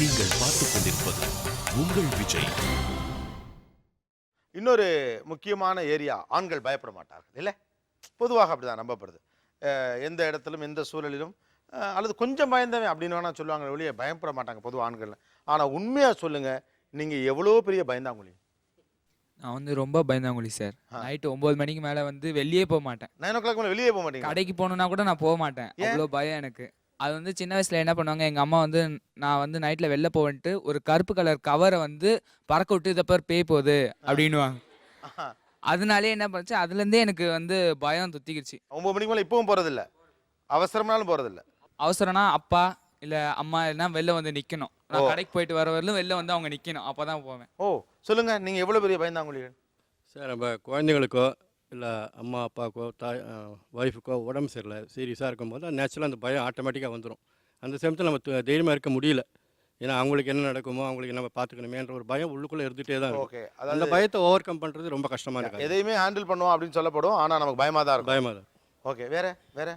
நீங்கள் பார்த்துக் கொண்டிருப்பது உங்கள் விஜய். இன்னொரு முக்கியமான ஏரியா ஆண்கள் பயப்பட மாட்டார்கள் இல்லை? பொதுவாக அப்படிதான் நம்பப்படுது. எந்த இடத்திலும் எந்த சூழலிலும் அல்லது கொஞ்சம் பயந்தவன் அப்படின்னு வேணா சொல்லுவாங்க வெளியே பயப்பட மாட்டாங்க பொதுவாக ஆண்கள் ஆனால் உண்மையாக சொல்லுங்க நீங்கள் எவ்வளோ பெரிய பயந்தாங்குழி நான் வந்து ரொம்ப பயந்தாங்குழி சார். நைட்டு ஒம்பது மணிக்கு மேலே வந்து வெளியே போக மாட்டேன். நைன் ஓ கிளாக் மேலே வெளியே போக மாட்டீங்க கடைக்கு போகணுன்னா கூட நான் போக மாட்டேன்? அவ்வளோ பயம் எனக்கு. அது வந்து சின்ன வயசுல என்ன பண்ணுவாங்க எங்கள் அம்மா வந்து நான் வந்து நைட்டில் வெளில போவன்ட்டு ஒரு கருப்பு கலர் கவரை வந்து பறக்க விட்டு இதை பேர் பேய் போகுது அப்படின்னுவாங்க. அதனாலே என்ன பண்ணுச்சு அதுலேருந்தே எனக்கு வந்து பயம் துத்திக்கிச்சு. ஒம்பது மணிக்கு மேலே இப்பவும் போகிறதில்ல அவசரம்னாலும் போகிறதில்ல அவசரம்னா அப்பா இல்லை அம்மா இல்லைன்னா வெளில வந்து நிற்கணும். நான் கடைக்கு போயிட்டு வர வரலும் வெளில வந்து அவங்க நிற்கணும் அப்போ தான் போவேன். ஓ சொல்லுங்க நீங்கள் எவ்வளோ பெரிய பயந்தாங்குழிகள் சார் நம்ம குழந்தைங்களுக்கோ இல்லை அம்மா அப்பாவுக்கோ தாய் ஒய்ஃபுக்கோ உடம்பு சரியில்லை சீரியஸாக இருக்கும்போது நேச்சுரலாக அந்த பயம் ஆட்டோமேட்டிக்காக வந்துடும் அந்த சமயத்தில் நம்ம து- தைரியமா இருக்க முடியல. ஏன்னா அவங்களுக்கு என்ன நடக்குமோ அவங்களுக்கு நம்ம பார்த்துக்கணுமேன்ற ஒரு பயம் உள்ளுக்குள்ளே இருந்துகிட்டே தான் ஓகே. அந்த பயத்தை ஓவர் கம் பண்ணுறது ரொம்ப கஷ்டமாக இருக்கு எதையுமே ஹேண்டில் பண்ணுவோம் அப்படின்னு சொல்லப்படும். ஆனால் நமக்கு பயமாக தான் இருக்கும். பயமாக தான் ஓகே வேற வேற?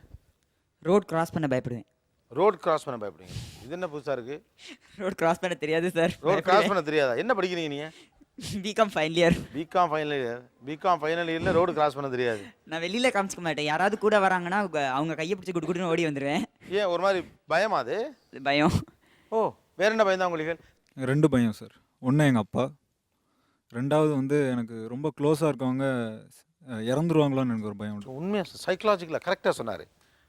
ரோட் கிராஸ் பண்ண பயப்படுவேன். ரோட் கிராஸ் பண்ண பயப்படுங்க இது என்ன புதுசாக இருக்கு? ரோட் கிராஸ் பண்ண தெரியாது சார் ரோட் கிராஸ் பண்ண தெரியாதா? என்ன படிக்கிறீங்க நீங்கள் B Com final year B Com final year B Com final இயரில் ரோடு கிராஸ் பண்ண தெரியாது. நான் வெளியில காமிச்சிக்க மாட்டேன். யாராவது கூட வராங்கன்னா அவங்க- கையை பிடிச்சி குடு குடுன்னு ஓடி வந்துடுவேன் ஏன் ஒரு மாதிரி பயமா அது? பயம். ஓ வேற என்ன பயந்தாங்குழிகள் ரெண்டு பையன் சார் ஒன்று எங்கள் அப்பா. ரெண்டாவது வந்து எனக்கு ரொம்ப க்ளோஸாக இருக்கவங்க இறந்துருவாங்களோன்னு எனக்கு ஒரு பயம் உண்மையாக சைக்கலாஜிக்கலாக கரெக்டாக சொன்னார்.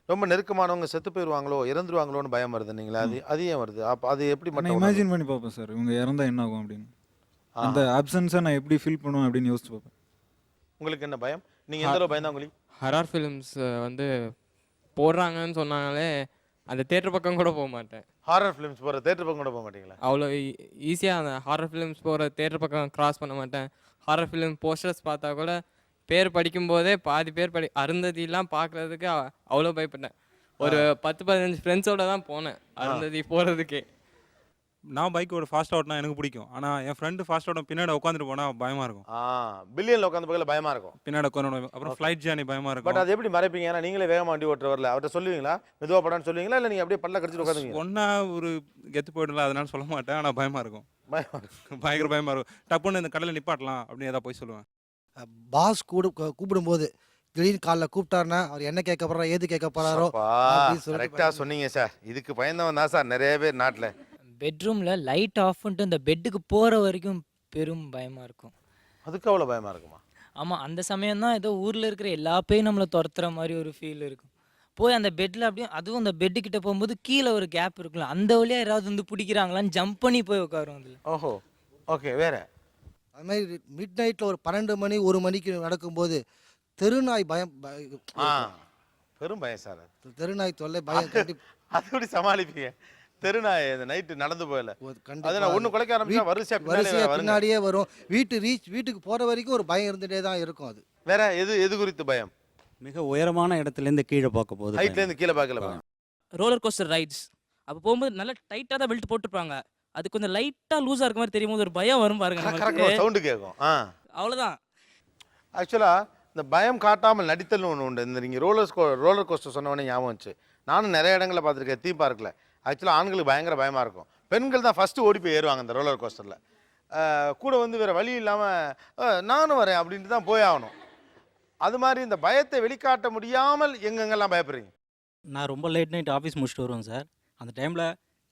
ரொம்ப நெருக்கமானவங்க செத்து போயிடுவாங்களோ இறந்துருவாங்களோன்னு பயம் வருது நீங்களா அது அது ஏன் வருது? அப்போ அது எப்படி மட்டும் இமேஜின் பண்ணி பார்ப்பேன் சார் இவங்க இறந்தா என்ன ஆகும் அப்படின்னு. அந்த ஆப்சன்ஸை நான் எப்படி ஃபீல் பண்ணுவேன் அப்படின்னு யோசிச்சு பார்ப்பேன். உங்களுக்கு என்ன பயம்? நீங்கள் எந்த அளவு பயந்தாங்குழி ஹரார் ஃபிலிம்ஸ் வந்து போடுறாங்கன்னு சொன்னாங்களே அந்த தேட்டர் பக்கம் கூட போக மாட்டேன். ஹாரர் ஃபிலிம்ஸ் போகிற தேட்டர் பக்கம் கூட போக மாட்டீங்களா? அவ்வளோ ஈஸியாக அந்த ஹாரர் ஃபிலிம்ஸ் போகிற தேட்டர் பக்கம் கிராஸ் பண்ண மாட்டேன். ஹாரர் ஃபிலிம் போஸ்டர்ஸ் பார்த்தா கூட பேர் படிக்கும்போதே பாதி பேர் படி அருந்ததிலாம் பார்க்குறதுக்கு அவ்வளோ பயப்பட்டேன். ஒரு பத்து பதினஞ்சு ஃப்ரெண்ட்ஸோட தான் போனேன் அருந்ததி போகிறதுக்கே நான் பைக் ஒரு ஃபாஸ்ட்டாக ஓட்டினா எனக்கு பிடிக்கும். ஆனால் என் ஃப்ரெண்டு ஃபாஸ்ட் ஓட்டும் பின்னாடி உட்காந்துட்டு போனால் பயமாக இருக்கும். ஆ பில்லியனில் உட்காந்து பக்கத்தில் பயமாக இருக்கும். பின்னாடி உட்காந்து அப்புறம் ஃப்ளைட் ஜேர்னி பயமாக பட் இருக்கும். அது எப்படி மறைப்பீங்க? ஏன்னா நீங்களே வேகமாக வண்டி ஓட்டுற வரல. அவர்கிட்ட சொல்லுவீங்களா? மெதுவாக படான்னு சொல்லுவீங்களா? இல்லை நீங்கள் அப்படியே பல்ல கடிச்சிட்டு உட்காந்துவீங்க ஒன்றா ஒரு கெத்து போயிடல அதனால சொல்ல மாட்டேன். ஆனால் பயமாக இருக்கும். பயமா இருக்கும். பயங்கர பயமாக இருக்கும். டப்புன்னு இந்த கடையில் நிப்பாட்டலாம் அப்படின்னு ஏதாவது போய் சொல்லுவேன். பாஸ் கூட கூப்பிடும்போது திடீர்னு காலைல கூப்பிட்டாருன்னா அவர் என்ன கேட்க போறாரோ ஏது கேட்க போறாரோ அப்பா, அப்படின்னு சொல்லிட்டு கரெக்டா சொன்னீங்க சார் இதுக்கு பயந்தவன் தான் சார் நிறைய பேர் நாட்டில். பெட்ரூமில் லைட் ஆஃப் பண்ணிட்டு இந்த பெட்டுக்கு போகிற வரைக்கும் பெரும் பயமாக இருக்கும். அதுக்கு அவ்வளோ பயமா இருக்குமா? ஆமாம் அந்த சமயம் தான் ஏதோ ஊரில் இருக்கிற எல்லா பேயும் நம்மளை துரத்துற மாதிரி ஒரு ஃபீல் இருக்கும். போய் அந்த பெட்டில் அப்படியே அதுவும் அந்த பெட்டு கிட்ட போகும்போது கீழே ஒரு கேப் இருக்குல்ல அந்த வழியாக யாராவது வந்து பிடிக்கிறாங்களான்னு ஜம்ப் பண்ணி போய் உட்காரும் அதில். ஓஹோ ஓகே வேற? அது மாதிரி மிட் நைட்ல ஒரு பன்னெண்டு மணி ஒரு மணிக்கு நடக்கும்போது தெருநாய் பயம் ப- ஆ பெரும் பயம் சார் அது. தெருநாய் தொல்லை பயம் கண்டிப்பா அது எப்படி சமாளிப்பீங்க? தெருநாய் இந்த நைட்டு நடந்து போயல ஒரு அது நான் ஒன்று குலைக்க ஆரம்பிச்சா வரிசையா வரிசையா பின்னாடியே வரும். வீட்டு ரீச் வீட்டுக்கு போற வரைக்கும் ஒரு பயம் இருந்துட்டே தான் இருக்கும் அது. வேற எது எது குறித்து பயம்? மிக உயரமான இடத்துலேருந்து கீழே பார்க்க போது ஹைட்ல இருந்து கீழே பார்க்கல ரோலர் கோஸ்டர் ரைட்ஸ் அப்போ போகும்போது நல்லா டைட்டாக தான் பெல்ட் போட்டுருப்பாங்க. அது கொஞ்சம் லைட்டாக லூஸாக இருக்க மாதிரி தெரியும் போது ஒரு பயம் வரும் பாருங்க சவுண்டு கேட்கும். ஆ. அவ்வளோதான் ஆக்சுவலா இந்த பயம் காட்டாமல் நடித்தல்னு ஒன்று உண்டு. இந்த நீங்கள் ரோலர் ரோலர் கோஸ்டர் சொன்ன உடனே ஞாபகம் வந்துச்சு. நானும் நிறைய இடங்களில் பார்த்துருக்கேன் தீம் பார்க்கில் ஆக்சுவலாக ஆண்களுக்கு பயங்கர பயமாக இருக்கும். பெண்கள் தான் ஃபஸ்ட்டு ஓடி போய் ஏறுவாங்க அந்த ரோலர் கோஸ்டரில் கூட வந்து வேறு வழி இல்லாமல் நானும் வரேன் அப்படின்ட்டு தான் போய் ஆகணும். அது மாதிரி இந்த பயத்தை வெளிக்காட்ட முடியாமல் எங்கெங்கெல்லாம் பயப்படுறீங்க? நான் ரொம்ப லேட் நைட் ஆஃபீஸ் முடிச்சுட்டு வருவேன் சார். அந்த டைமில்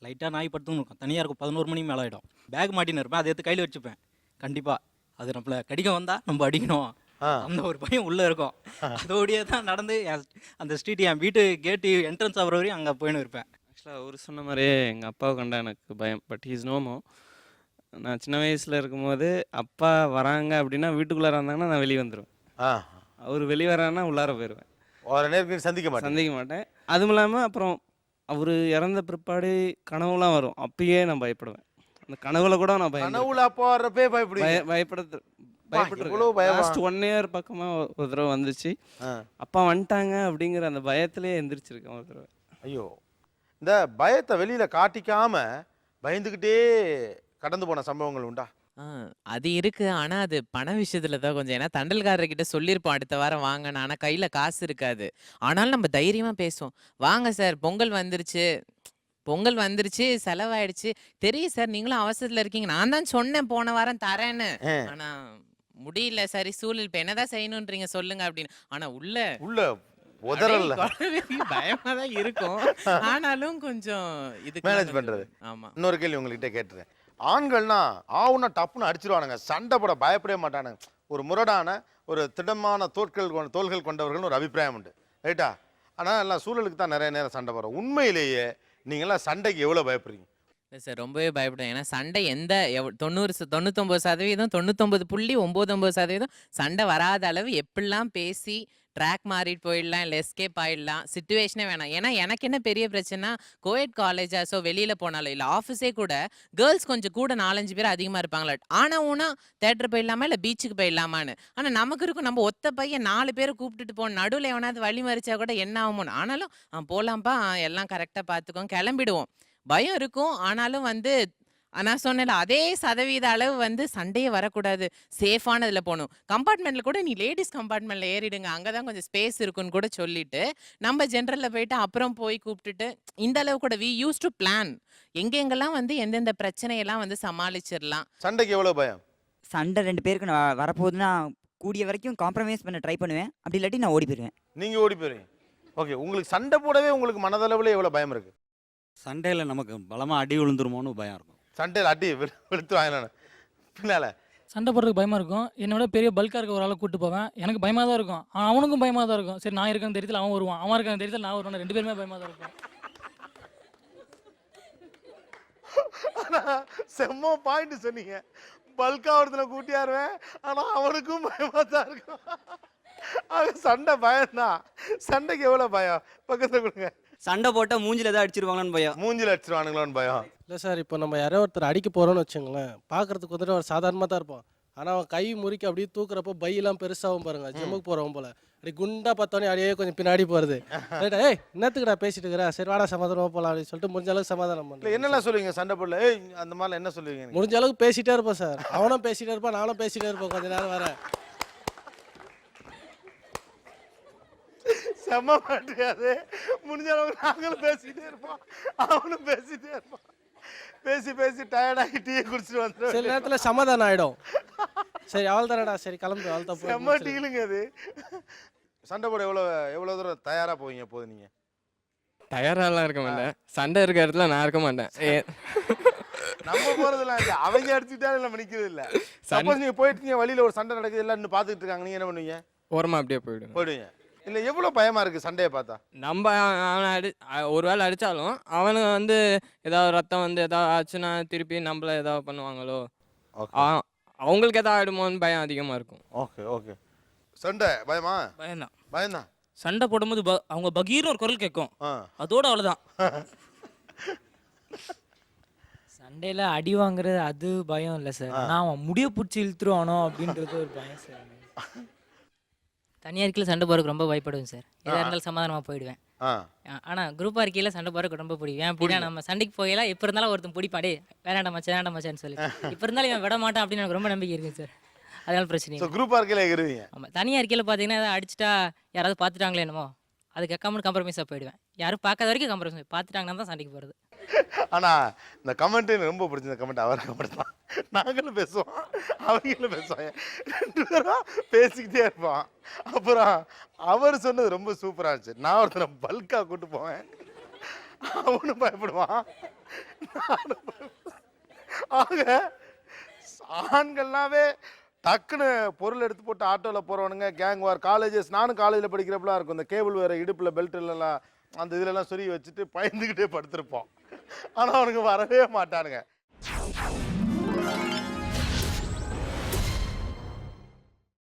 லைட்டாக நாய் படுத்துன்னு இருக்கும். தனியாக இருக்கும். பதினோரு மணி மேலே ஆகிடும் பேக் மாட்டின்னு இருப்பேன். அதை எடுத்து கையில் வச்சுப்பேன். கண்டிப்பாக அது நம்மளை கடிக்க வந்தால் நம்ம அடிக்கணும். அந்த ஒரு பயம் உள்ளே இருக்கும். அதோடயே தான் நடந்து என் அந்த ஸ்ட்ரீட் என் வீட்டு கேட்டு என்ட்ரன்ஸ் ஆகிற வரையும் அங்கே போயின்னு இருப்பேன். ஆக்சுவலாக அவர் சொன்ன மாதிரியே எங்கள் அப்பாவை கண்டா எனக்கு பயம். பட் ஹீஸ் நோமோ நான் சின்ன வயசில் இருக்கும்போது அப்பா வராங்க அப்படின்னா வீட்டுக்குள்ளார இருந்தாங்கன்னா நான் வெளியே வந்துடுவேன் ஆ. அவர் வெளியே வரான்னா உள்ளார போயிடுவேன் ஒரு சந்திக்க மாட்டேன் சந்திக்க மாட்டேன். அதுவும் இல்லாமல் அப்புறம் அவர் இறந்த பிற்பாடு கனவுலாம் வரும். அப்பயே நான் பயப்படுவேன். அந்த கனவுல கூட நான் பயம் கனவுல அப்போ வர்றப்பே இவ்வளவு பயமா? லாஸ்ட் ஒன் இயர் பக்கமாக ஒரு தடவை வந்துச்சு. அப்பா வந்துட்டாங்க அப்படிங்கிற அந்த பயத்திலே எந்திரிச்சிருக்கேன் ஒரு தடவை. ஐயோ. இந்த பயத்தை வெளியில காட்டிக்காம பயந்துக்கிட்டே கடந்து போன சம்பவங்கள் உண்டா? அது இருக்கு. ஆனா அது பண விஷயத்துல தான் கொஞ்சம். ஏன்னா தண்டல்காரர்கிட்ட சொல்லியிருப்போம் அடுத்த வாரம் வாங்கன்னு ஆனா கையில காசு இருக்காது. ஆனாலும் நம்ம தைரியமா பேசுவோம். வாங்க சார். பொங்கல் வந்துருச்சு. பொங்கல் வந்துருச்சு. செலவாயிடுச்சு. தெரியும் சார். நீங்களும் அவசரத்துல இருக்கீங்க. நான் தான் சொன்னேன் போன வாரம் தரேன்னு. ஆனா முடியல சரி. சூழல் இப்ப என்னதான் செய்யணும்ன்றீங்க சொல்லுங்க அப்படின்னு. ஆனா உள்ள உள்ள உதறல்ல. பயமா தான் இருக்கும். ஆனாலும் கொஞ்சம் இது மேனேஜ் பண்றது. ஆமா. இன்னொரு கேள்வி உங்ககிட்ட கேட்டுறேன். ஆண்கள்னா ஆவுனா டப்புன்னு அடிச்சிருவானுங்க. சண்டை போட பயப்படவே மாட்டானுங்க. ஒரு முரடான ஒரு திடமான தோட்கள் தோள்கள் கொண்டவர்கள்னு ஒரு அபிப்பிராயம் உண்டு. ரைட்டா? ஆனால் எல்லாம் சூழலுக்கு தான் நிறைய நேரம் சண்டை போடுறோம். உண்மையிலேயே நீங்களாம் சண்டைக்கு எவ்வளோ பயப்படுறீங்க? இல்லை சார் ரொம்பவே பயப்படுவேன் ஏன்னா சண்டை எந்த எவ் தொண்ணூறு ச- தொண்ணூத்தொம்பது சதவீதம் தொண்ணூத்தொம்பது புள்ளி ஒம்பது சதவீதம் சண்டை வராத அளவு எப்படிலாம் பேசி ட்ராக் மாறிட்டு போயிடலாம் இல்லை எஸ்கேப் ஆயிடலாம் சுச்சுவேஷனே வேணாம். ஏன்னா எனக்கு என்ன பெரிய பிரச்சனை கோயட் காலேஜா ஸோ வெளியில் போனாலும் இல்லை ஆஃபீஸே கூட கேர்ள்ஸ் கொஞ்சம் கூட நாலஞ்சு பேர் அதிகமாக இருப்பாங்களா? ஆனால் ஊனா தேட்டர் போயிடலாமா இல்லை பீச்சுக்கு போயிடலாமான்னு? ஆனால் நமக்கு இருக்கும் நம்ம ஒத்த பையன் நாலு பேரை கூப்பிட்டுட்டு போகணும் நடுவில் எவனாவது வழி மறிச்சா கூட என்ன ஆகுமோன்னு. ஆனாலும் ஆ, எல்லாம் கரெக்டாக பார்த்துக்கோங்க கிளம்பிடுவோம். பயம் இருக்கும். ஆனாலும் வந்து நான் சொன்னேன்ல அதே சதவீத அளவு வந்து சண்டையே வரக்கூடாது. சேஃபானதில் போகணும் கம்பார்ட்மெண்ட்டில் கூட நீ லேடிஸ் கம்பார்ட்மெண்ட்டில் ஏறிடுங்க. அங்கே தான் கொஞ்சம் ஸ்பேஸ் இருக்குன்னு கூட சொல்லிட்டு நம்ம ஜென்ரலில் போயிட்டு அப்புறம் போய் கூப்பிட்டுட்டு இந்த அளவு கூட வி யூஸ் டு பிளான் எங்கெங்கெல்லாம் வந்து எந்தெந்த பிரச்சனையெல்லாம் வந்து சமாளிச்சிடலாம் சண்டைக்கு எவ்வளோ பயம்? சண்டை ரெண்டு பேருக்கு நான் வரப்போகுதுன்னா கூடிய வரைக்கும் காம்ப்ரமைஸ் பண்ண ட்ரை பண்ணுவேன். அப்படி இல்லாட்டி நான் ஓடி போயிடுவேன் நீங்கள் ஓடி போயிருவீங்க. ஓகே உங்களுக்கு சண்டை போடவே உங்களுக்கு மனதளவில் எவ்வளோ பயம் இருக்குது சண்டையில் நமக்கு பலமாக அடி விழுந்துருமோன்னு பயம் இருக்கும். சண்டையில் அடி வெளு- வெளுத்து வாங்கினானு பின்னால். சண்டை போடுறதுக்கு பயமா இருக்கும். என்னோட பெரிய பல்கா இருக்க ஒரு ஆளை கூட்டு போவேன். எனக்கு பயமா தான் இருக்கும். ஆனா அவனுக்கும் பயமா தான் இருக்கும். சரி நான் இருக்கேன்னு தெரியல அவன் வருவான். அவன் இருக்கான்னு தெரியல நான் வருவான். ரெண்டு பேருமே பயமா தான் இருக்கும். ஆனால் செம்ம பாயிண்ட் சொன்னீங்க. பல்கா ஒருத்தனை கூட்டியாருவேன் ஆனால் அவனுக்கும் பயமாக தான் இருக்கும். ஆக சண்டை பயம்தான். சண்டைக்கு எவ்வளோ பயம்? பக்கத்தில் கொடுங்க. சண்டை போட்டால் மூஞ்சில ஏதாவது அடிச்சிருவாங்களான்னு பயம். மூஞ்சில் அடிச்சிருவானுங்களோன்னு பயம். இல்லை சார் இப்போ நம்ம யாரோ ஒருத்தர் அடிக்க போகிறோம்னு வச்சுங்களேன் பார்க்கறதுக்கு வந்துட்டு ஒரு சாதாரணமாக தான் இருப்போம் ஆனால் அவன் கை முறிக்க அப்படியே தூக்குறப்போ பையெல்லாம் பெருசாகவும் பாருங்க ஜிம்முக்கு போகிறவன் போல. அப்படி குண்டா பார்த்தோன்னே அப்படியே கொஞ்சம் பின்னாடி போகிறது ரைட்டா ஏய் என்னத்துக்கு நான் பேசிட்டு இருக்கிறேன் சரி வாடா சமாதானமாக போகலாம் அப்படின்னு சொல்லிட்டு முடிஞ்ச அளவுக்கு சமாதானம் இல்லை பண்ணல என்னெல்லாம் சொல்லுவீங்க? சண்டை போடல. ஏய் அந்த மாதிரிலாம் என்ன சொல்லுவீங்க? முடிஞ்ச அளவுக்கு பேசிட்டே இருப்போம் சார் அவனும் பேசிட்டே இருப்பான் நானும் பேசிட்டே இருப்போம் கொஞ்ச நேரம் வர செம்ம மாட்டியாது முடிஞ்ச அளவுக்கு நாங்களும் பேசிட்டே இருப்போம். அவனும் பேசிட்டே இருப்பான். பேசி பேசி டயர்டாகி டீயை குடிச்சிட்டு சில வந்துடுவோம் நேரத்தில் சமாதானம் ஆகிடும் சரி அவள் தானடா? சரி கிளம்பு அவள் தான் செம்ம டீலுங்க அது. சண்டை போட எவ்வளோ எவ்வளோ தூரம் தயாராக போவீங்க போது நீங்கள் டயராலாம் இருக்க மாட்டேன். சண்டை இருக்க இடத்துல நான் இருக்க மாட்டேன். ஏ. நம்ம போறதெல்லாம் இல்லை. அவங்க அடிச்சுட்டாலும் நம்ம நிற்கிறது இல்லை. சண்டை சப்போஸ் நீங்கள் போயிட்டு வழியில் ஒரு சண்டை நடக்குது எல்லாம் இன்னும் பார்த்துக்கிட்டு இருக்காங்க நீங்கள் என்ன பண்ணுவீங்க? ஓரமாக அப்படியே போயிடுங்க போயிடுவீங்க. இல்லை எவ்வளோ பயமாக இருக்குது சண்டையை பார்த்தா? நம்ம அவனை அடி ஒரு வேளை அடித்தாலும் அவனுங்க வந்து ஏதாவது ரத்தம் வந்து ஏதாவது ஆச்சுன்னா திருப்பி நம்மள ஏதாவது பண்ணுவாங்களோ? ஆ- அவங்களுக்கு ஏதாவது ஆயிடுமோன்னு பயம் அதிகமாக இருக்கும். Okay okay. சண்டை பயமா? பயம்தான். பயம்தான். சண்டை போடும்போது ப- அவங்க பகீர்னு ஒரு குரல் கேட்கும். ஆ. அதோட அவ்வளோதான் சண்டையில் அடி வாங்குறது அது பயம் இல்லை சார். ஆனால் அவன் முடிய பிடிச்சி இழுத்துருவானோ அப்படின்றது ஒரு பயம் சார். தனியாக இருக்கையில் சண்டை போகிறதுக்கு ரொம்ப பயப்படுவேன் சார். எதாக இருந்தாலும் சமாதானமாக போயிடுவேன். ஆனால் குரூப்பாக இருக்கையில் சண்டை போகிறதுக்கு ரொம்ப பிடிக்கும். அப்படின்னா நம்ம சண்டைக்கு போகலாம் எப்போ இருந்தாலும் ஒருத்தன் பிடிப்பான் டே வேணாண்டா மச்சான் வேணாண்டா மச்சான்னு சொல்லி. இப்போ இருந்தாலும் இவன் விட மாட்டான் அப்படின்னு எனக்கு ரொம்ப நம்பிக்கை இருக்குது சார். அதனால பிரச்சனை ஸோ குரூப் பார்க்கையில் எகிருவீங்க ஆமாம் தனியாக இருக்கையில் பார்த்தீங்கன்னா அடிச்சிட்டா யாராவது பார்த்துட்டாங்களே என்னமோ அது கேட்காம கம்ப்ரமைஸாக போயிடுவேன். யாரும் பார்க்காத வரைக்கும் கம்ப்ரமைஸ் பார்த்துட்டாங்கன்னா தான் சண்டைக்கு போகிறது ஆனால் இந்த கமெண்ட் எனக்கு ரொம்ப பிடிச்ச கமெண்ட் அவர் கமெண்ட் தான் நாங்களும் பேசுவோம். அவங்களும் பேசுவாங்க. ரெண்டு பேரும் பேசிக்கிட்டே இருப்பான் அப்புறம் அவர் சொன்னது ரொம்ப சூப்பராக இருந்துச்சு. நான் ஒருத்தனை பல்காக கூட்டு போவேன். அவனும் பயப்படுவான். நானும் ஆக ஆண்கள்னாவே டக்குன்னு பொருள் எடுத்து போட்டு ஆட்டோவில் போகிறவனுங்க கேங் வார் காலேஜஸ் நானும் காலேஜில் படிக்கிறப்பலாம் இருக்கும். இந்த கேபிள் வேறு இடுப்பில் பெல்ட்லலாம் அந்த இதிலெல்லாம் சொருகி வச்சுட்டு பயந்துக்கிட்டே படுத்திருப்போம். ஆனால் அவனுக்கு வரவே மாட்டானுங்க.